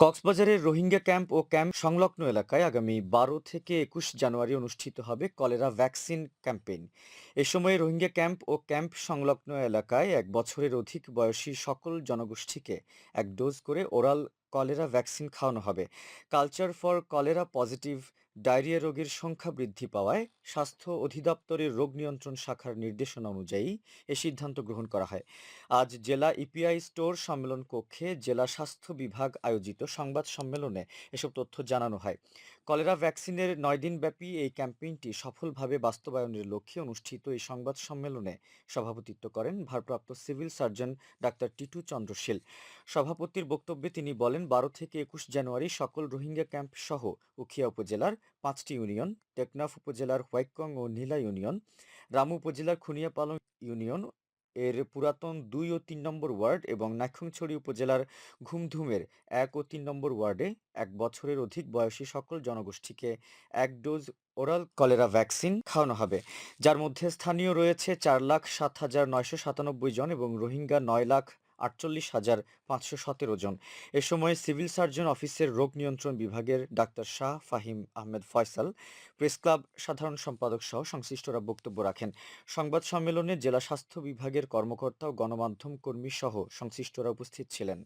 কক্সবাজারের রোহিঙ্গা ক্যাম্প ও ক্যাম্প সংলগ্ন এলাকায় আগামী বারো থেকে একুশ জানুয়ারি অনুষ্ঠিত হবে কলেরা ভ্যাকসিন ক্যাম্পেইন। এ সময় রোহিঙ্গা ক্যাম্প ও ক্যাম্প সংলগ্ন এলাকায় এক বছরের অধিক বয়সী সকল জনগোষ্ঠীকে এক ডোজ করে ওরাল কলেরা ভ্যাকসিন খাওয়ানো হবে। Culture for cholera positive diarrhoea রোগের সংখ্যা বৃদ্ধি পাওয়ায় স্বাস্থ্য অধিদপ্তরের রোগ নিয়ন্ত্রণ শাখার নির্দেশনা অনুযায়ী এ সিদ্ধান্ত গ্রহণ করা হয়। আজ জেলা ইপিআই স্টোর সম্মেলন কক্ষে জেলা স্বাস্থ্য বিভাগ আয়োজিত সংবাদ সম্মেলনে এসব তথ্য জানানো হয়। কলেরা ভ্যাকসিনের নয় দিনব্যাপী এই ক্যাম্পেইনটি সফলভাবে বাস্তবায়নের লক্ষ্যে অনুষ্ঠিত এই সংবাদ সম্মেলনে সভাপতিত্ব করেন ভারপ্রাপ্ত civil surgeon doctor Titu Chandrashil সভাপতির বক্তব্যে তিনি বলেন, বারো থেকে একুশ জানুয়ারি সকল রোহিঙ্গা ক্যাম্প সহ উখিয়া উপজেলার পাঁচটি ইউনিয়ন, টেকনাফ উপজেলার হোয়াইকং ও নীলা ইউনিয়ন, রামু উপজেলার খুনিয়াপালং ইউনিয়ন, এর পুরাতন দুই ও তিন নম্বর ওয়ার্ড এবং নাইক্ষ্যংছড়ি উপজেলার ঘুমধুমের এক ও তিন নম্বর ওয়ার্ডে এক বছরের অধিক বয়সী সকল জনগোষ্ঠীকে এক ডোজ ওরাল কলেরা ভ্যাকসিন খাওয়ানো হবে, যার মধ্যে স্থানীয় রয়েছে চার লাখ সাত হাজার নয়শো সাতানব্বই জন এবং রোহিঙ্গা নয় লাখ আটচল্লিশ হাজার পাঁচশো সতেরো জন। এ সময় সিভিল সার্জন অফিসের রোগ নিয়ন্ত্রণ বিভাগের doctor Shah Fahim Ahmed Faisal, press club সাধারণ সম্পাদক সহ সংশ্লিষ্টরা বক্তব্য রাখেন। সংবাদ সম্মেলনে জেলা স্বাস্থ্য বিভাগের কর্মকর্তা ও গণমাধ্যম কর্মী সহ সংশ্লিষ্টরা উপস্থিত ছিলেন।